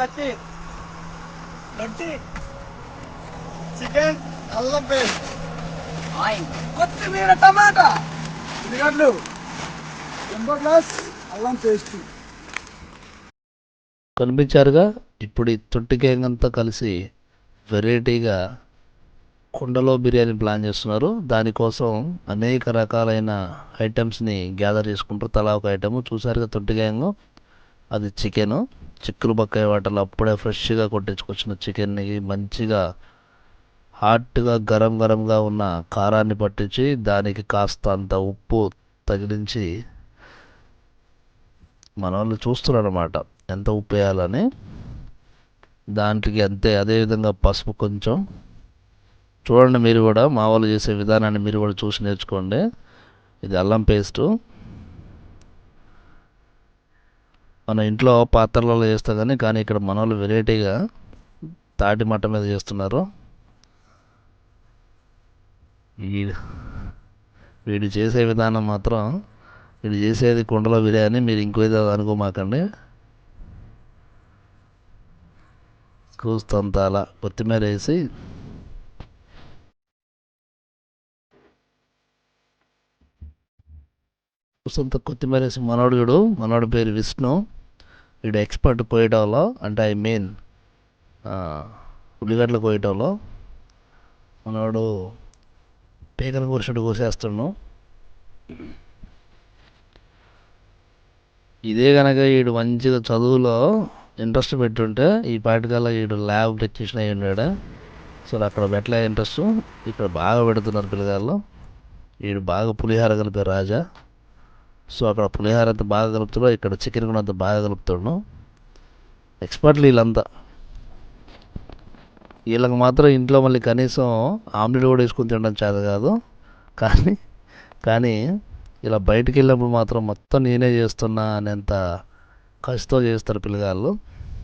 రొట్టి చికెన్ అల్లం పేస్ట్. కొత్తిమీర టమాటా. ఉల్లిగడ్డలు. ఎంబో గ్లాస్ అల్లం పేస్ట్. కనిపించారుగా? ఇప్పుడు ఈ తొట్టి గ్యాంగ్ అంతా కలిసి వెరైటీగా కుండలో బిర్యానీ ప్లాన్ చేస్తున్నారు. దానికోసం అనేక రకాలైన ఐటమ్స్ని గ్యాదర్ చేసుకుంటారు. తలా ఒక ఐటమ్. చూసారుగా తొట్టి గ్యాంగ్? అది చికెను. చిక్కులు బక్కాయ వాటర్లో అప్పుడే ఫ్రెష్గా కొట్టించుకొచ్చిన చికెన్ని మంచిగా హాట్గా గరం గరంగా ఉన్న కారాన్ని పట్టించి దానికి కాస్త అంత ఉప్పు తగిలించి మన వాళ్ళు చూస్తున్నారు అనమాట ఎంత ఉప్పు వేయాలని? దాంట్లోకి అంతే. అదేవిధంగా పసుపు కొంచెం. చూడండి మీరు కూడా మా వాళ్ళు చేసే విధానాన్ని మీరు కూడా చూసి నేర్చుకోండి. ఇది అల్లం పేస్టు. మన ఇంట్లో పాత్రలలో చేస్తా కానీ కానీ ఇక్కడ మన వాళ్ళు వెరైటీగా తాటి మట్ట మీద చేస్తున్నారు. వీడు వీడు చేసే విధానం మాత్రం వీడు చేసేది కుండలో బిర్యానీ మీరు ఇంకో ఏదో అనుకోమాకండి. కూస్తంత అలా కొత్తిమీర వేసి. కూసంత కొత్తిమీర వేసి మనోడు చూడు మనోడి పేరు విష్ణు. వీడు ఎక్స్పర్ట్ కోయటంలో అంటే ఐ మీన్ ఉల్లిగడ్డలు కోయటంలో మనవాడు పేకను కోసినట్టు కోసేస్తాను ఇదే కనుక వీడు మంచిగా చదువులో ఇంట్రెస్ట్ పెట్టుంటే ఈ పాటికల్లా వీడు ల్యాబ్ టెక్నీషియన్ అయ్యి ఉన్నాడు సో అక్కడ పెట్టలే ఇంట్రెస్ట్. ఇక్కడ బాగా పెడుతున్నారు పిల్లగాళ్ళు. వీడు బాగా పులిహార కలిపే రాజా. సో అక్కడ పులిహార అంత బాగా కలుపుతాడు ఇక్కడ చికెన్ కూడా అంత బాగా కలుపుతాడు. ఎక్స్పర్ట్లు వీళ్ళంతా. వీళ్ళకి మాత్రం ఇంట్లో మళ్ళీ కనీసం ఆమ్లెట్ కూడా వేసుకుని తినడం చేత కాదు. కానీ కానీ ఇలా బయటికి వెళ్ళినప్పుడు మాత్రం మొత్తం నేనే చేస్తున్నా అనేంత కసితో చేస్తారు పిల్లగాళ్ళు.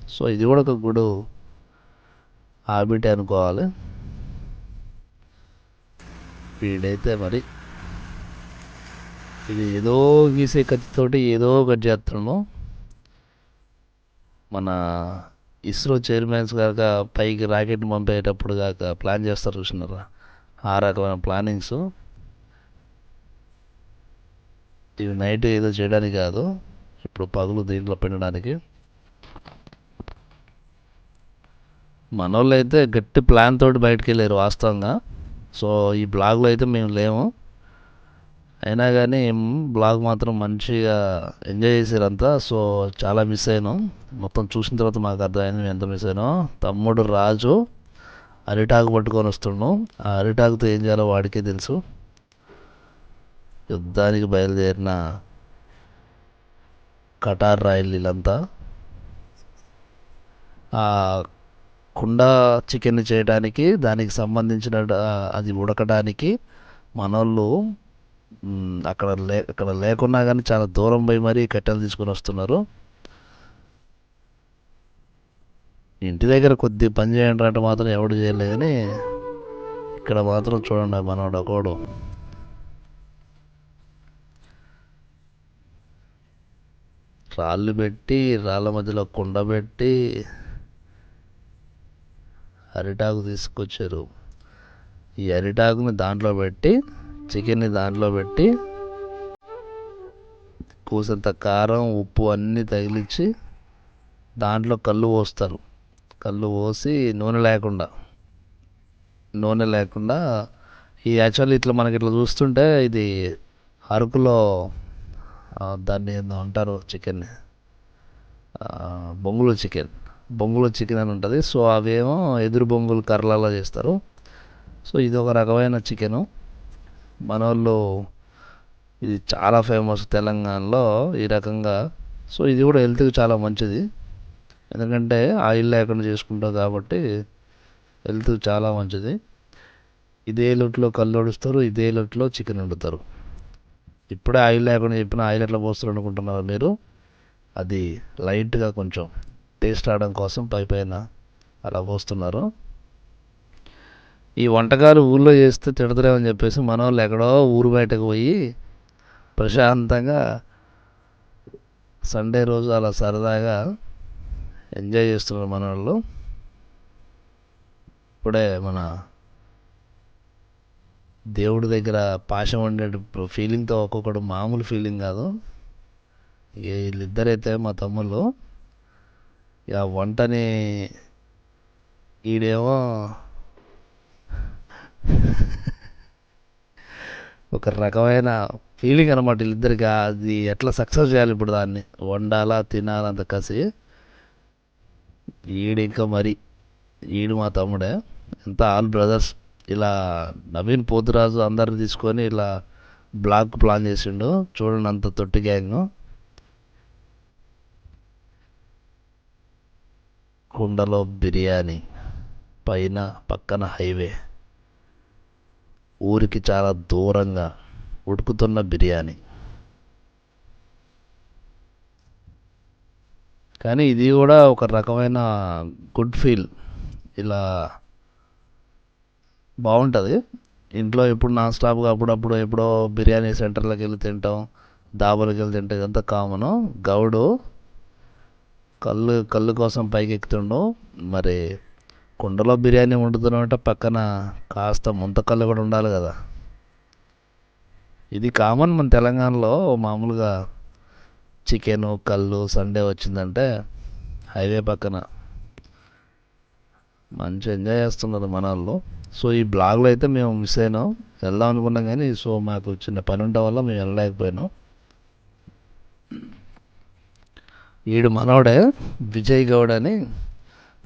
సో ఇది కూడా ఒక గుడ్ హాబిట్ అనుకోవాలి. వీడైతే మరి ఇది ఏదో గీసే కత్తితోటి ఏదో ఒకటి చేస్తున్నాను మన ఇస్రో చైర్మన్స్ కాక పైకి రాకెట్ పంపేటప్పుడు కాక ప్లాన్ చేస్తారు చూసినారా? ఆ రకమైన ప్లానింగ్స్. ఇవి నైట్ ఏదో చేయడానికి కాదు ఇప్పుడు పగులు దీంట్లో పెట్టడానికి. మనోళ్ళు అయితే గట్టి ప్లాన్ తోటి వెళ్ళారు వాస్తవంగా. సో ఈ బ్లాగ్లో అయితే మేము లేము. అయినా కానీ బ్లాగ్ మాత్రం మంచిగా ఎంజాయ్ చేశారంతా సో చాలా మిస్ అయ్యాను మొత్తం చూసిన తర్వాత మాకు అర్థమైంది ఎంత మిస్ అయినా. తమ్ముడు రాజు అరిటాకు పట్టుకొని వస్తున్నాం ఆ అరిటాకుతో ఏం చేయాలో వాడికే తెలుసు. యుద్ధానికి బయలుదేరిన కటార్ రాయల్ వీళ్ళంతా ఆ కుండ చికెన్ చేయడానికి దానికి సంబంధించిన అది ఉడకడానికి మనోళ్ళు అక్కడ లే అక్కడ లేకున్నా కానీ చాలా దూరం పోయి మరీ కట్టెలు తీసుకొని వస్తున్నారు. ఇంటి దగ్గర కొద్ది పని చేయండి అంటే మాత్రం ఎవడు చేయలేదు కానీ ఇక్కడ మాత్రం చూడండి మనోడు ఒకడు. రాళ్ళు పెట్టి రాళ్ళ మధ్యలో కుండ పెట్టి అరిటాకు తీసుకొచ్చారు. ఈ అరిటాకుని దాంట్లో పెట్టి చికెన్ని దాంట్లో పెట్టి కూసంత కారం ఉప్పు అన్నీ తగిలించి దాంట్లో కళ్ళు పోస్తారు. కళ్ళు పోసి నూనె లేకుండా నూనె లేకుండా ఈ యాక్చువల్లీ ఇట్లా మనకి ఇట్లా చూస్తుంటే ఇది అరకులో దాన్ని ఏందో అంటారు చికెన్ని. బొంగులు చికెన్. బొంగులు చికెన్ అని ఉంటుంది. సో అవేమో ఎదురు బొంగులు కర్రలలో చేస్తారు. సో ఇది ఒక రకమైన చికెను. మన వాళ్ళు ఇది చాలా ఫేమస్ తెలంగాణలో ఈ రకంగా. సో ఇది కూడా హెల్త్కి చాలా మంచిది. ఎందుకంటే ఆయిల్ లేకుండా చేసుకుంటాం కాబట్టి హెల్త్ చాలా మంచిది. ఇదే లొట్లో కళ్ళు వడుస్తారు ఇదే లొట్లో చికెన్ వండుతారు. ఇప్పుడే ఆయిల్ లేకుండా చెప్పిన ఆయిల్ ఎట్లా పోస్తారు అనుకుంటున్నారు మీరు? అది లైట్గా కొంచెం టేస్ట్ రావడం కోసం పై పైన అలా పోస్తున్నారు. ఈ వంటకాలు ఊళ్ళో చేస్తే తిడతారేమని చెప్పేసి మన వాళ్ళు ఎక్కడో ఊరు బయటకు పోయి ప్రశాంతంగా సండే రోజు అలా సరదాగా ఎంజాయ్ చేస్తున్నారు మన వాళ్ళు ఇప్పుడే మన దేవుడి దగ్గర పాశం ఉండే ఫీలింగ్తో ఒక్కొక్కడు మామూలు ఫీలింగ్ కాదు. వీళ్ళిద్దరైతే మా తమ్ముళ్ళు. ఇక వంటని ఈడేమో ఒక రకమైన ఫీలింగ్ అనమాట వీళ్ళిద్దరికి. అది ఎట్లా సక్సెస్ చేయాలి ఇప్పుడు దాన్ని? వండాలా తినాలా అంత కసి. ఈడు ఇంకా మరి ఈడు మా తమ్ముడే. ఎంత ఆల్ బ్రదర్స్. ఇలా నవీన్ పోతురాజు అందరిని తీసుకొని ఇలా బ్లాక్ ప్లాన్ చేసిండు. చూడండి అంత తొట్టి గ్యాంగ్ కుండలో బిర్యానీ పైన పక్కన హైవే. ఊరికి చాలా దూరంగా ఉడుకుతున్న బిర్యానీ. కానీ ఇది కూడా ఒక రకమైన గుడ్ ఫీల్. ఇలా బాగుంటుంది. ఇంట్లో ఎప్పుడు నాన్ స్టాప్గా అప్పుడప్పుడు ఎప్పుడో బిర్యానీ సెంటర్లోకి వెళ్ళి తింటాం దాబాలకు వెళ్ళి తింటాం ఇదంతా కామను. గౌడు కళ్ళు కళ్ళు కోసం పైకి ఎక్కుతుండు మరి కుండలో బిర్యానీ వండుతున్నామంటే పక్కన కాస్త ముంతకల్లు కూడా ఉండాలి కదా. ఇది కామన్ మన తెలంగాణలో మామూలుగా చికెను కళ్ళు సండే వచ్చిందంటే హైవే పక్కన. మంచి ఎంజాయ్ చేస్తున్నారు మన వాళ్ళు సో ఈ బ్లాగ్లో అయితే మేము మిస్ అయినాం. వెళ్దాం అనుకున్నాం కానీ సో మాకు చిన్న పని ఉండడం వల్ల మేము వెళ్ళలేకపోయినాం. ఈడు మనోడే విజయ్ గౌడ్ అని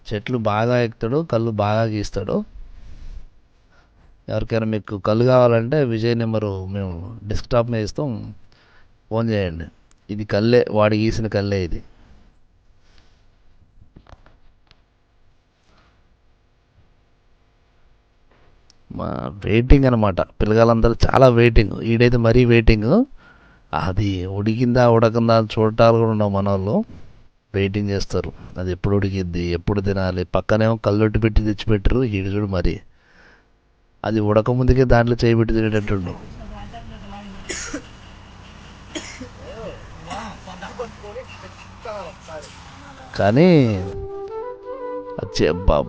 చెట్లు బాగా ఎక్కుతాడు కళ్ళు బాగా గీస్తాడు? ఎవరికైనా మీకు కళ్ళు కావాలంటే విజయ్ నెంబరు మేము డెస్క్టాప్ మీద ఇస్తాం. ఫోన్ చేయండి. ఇది కళ్ళే వాడు గీసిన కళ్ళే ఇది. మా వెయిటింగ్ అనమాట పిల్లగాళ్ళందరూ చాలా వెయిటింగ్ ఈడైతే మరీ వెయిటింగ్ అది ఉడికిందా ఉడకందా అని చూడటాలు కూడా ఉన్నాం మన వాళ్ళు వెయిటింగ్ చేస్తారు. అది ఎప్పుడు ఉడికిద్ది ఎప్పుడు తినాలి పక్కనేమో కళ్ళొట్టు పెట్టి తెచ్చిపెట్టరు ఈడు చూడు మరి. అది ఉడక ముందుకే దాంట్లో చేయి పెట్టి తినేటట్టుండు. కానీ అచ్చే అబ్బా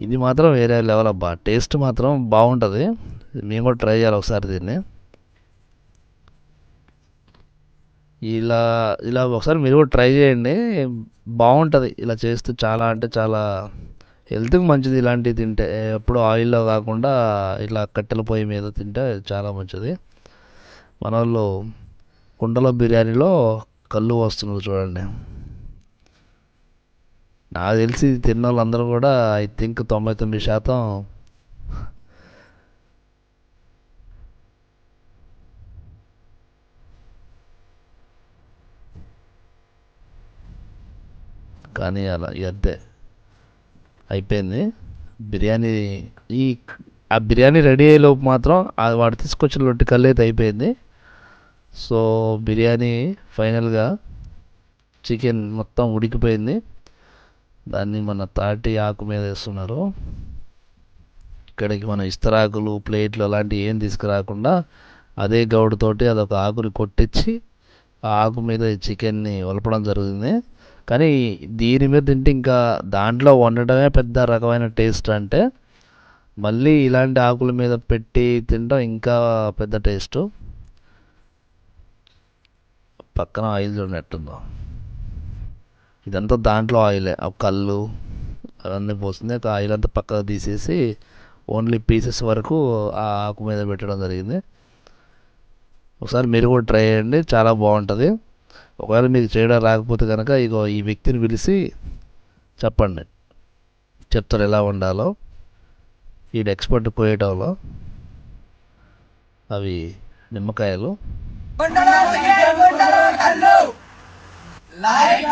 ఇది మాత్రం వేరే లెవెల్ అబ్బా. టేస్ట్ మాత్రం బాగుంటుంది. మేము కూడా ట్రై చేయాలి ఒకసారి దీన్ని. ఇలా ఇలా ఒకసారి మీరు కూడా ట్రై చేయండి. బాగుంటుంది. ఇలా చేస్తే చాలా అంటే చాలా హెల్త్కి మంచిది ఇలాంటివి తింటే. ఎప్పుడు ఆయిల్లో కాకుండా ఇలా కట్టెల పొయ్యి మీద తింటే చాలా మంచిది. మన వాళ్ళు కుండలో బిర్యానీలో కళ్ళు వస్తున్నారు చూడండి. నాకు తెలిసి తిన్న వాళ్ళందరూ కూడా ఐ థింక్ తొంభై తొమ్మిది శాతం కానీ అలా అంతే అయిపోయింది. బిర్యానీ ఈ ఆ బిర్యానీ రెడీ అయ్యేలోపు మాత్రం వాడు తీసుకొచ్చిన రొట్టె కళ్ళు అయితే అయిపోయింది. సో బిర్యానీ ఫైనల్గా చికెన్ మొత్తం ఉడికిపోయింది. దాన్ని మన తాటి ఆకు మీద వేస్తున్నారు. ఇక్కడికి మన ఇస్తరాకులు ప్లేట్లు అలాంటివి ఏం తీసుకురాకుండా అదే గౌడుతోటి అదొక ఆకుని కొట్టించి ఆ ఆకు మీద ఈ చికెన్ని ఒలపడం జరుగుతుంది కానీ దీని మీద తింటే ఇంకా దాంట్లో వండడమే పెద్ద రకమైన టేస్ట్ అంటే మళ్ళీ ఇలాంటి ఆకుల మీద పెట్టి తినడం ఇంకా పెద్ద టేస్ట్. పక్కన ఆయిల్ చూడనట్టుందో ఇదంతా దాంట్లో ఆయిలే. ఆ కళ్ళు అవన్నీ పోస్తుంది ఆ ఆయిల్ అంతా పక్కకు తీసేసి ఓన్లీ పీసెస్ వరకు ఆ ఆకు మీద పెట్టడం జరిగింది. ఒకసారి మీరు కూడా ట్రై చేయండి. చాలా బాగుంటుంది. ఒకవేళ మీకు చేయడం రాకపోతే కనుక ఇగో ఈ వ్యక్తిని పిలిచి చెప్పండి. చెప్తారు ఎలా ఉండాలో. ఈ ఎక్స్పర్ట్ కోయటంలో అవి నిమ్మకాయలు. లైక్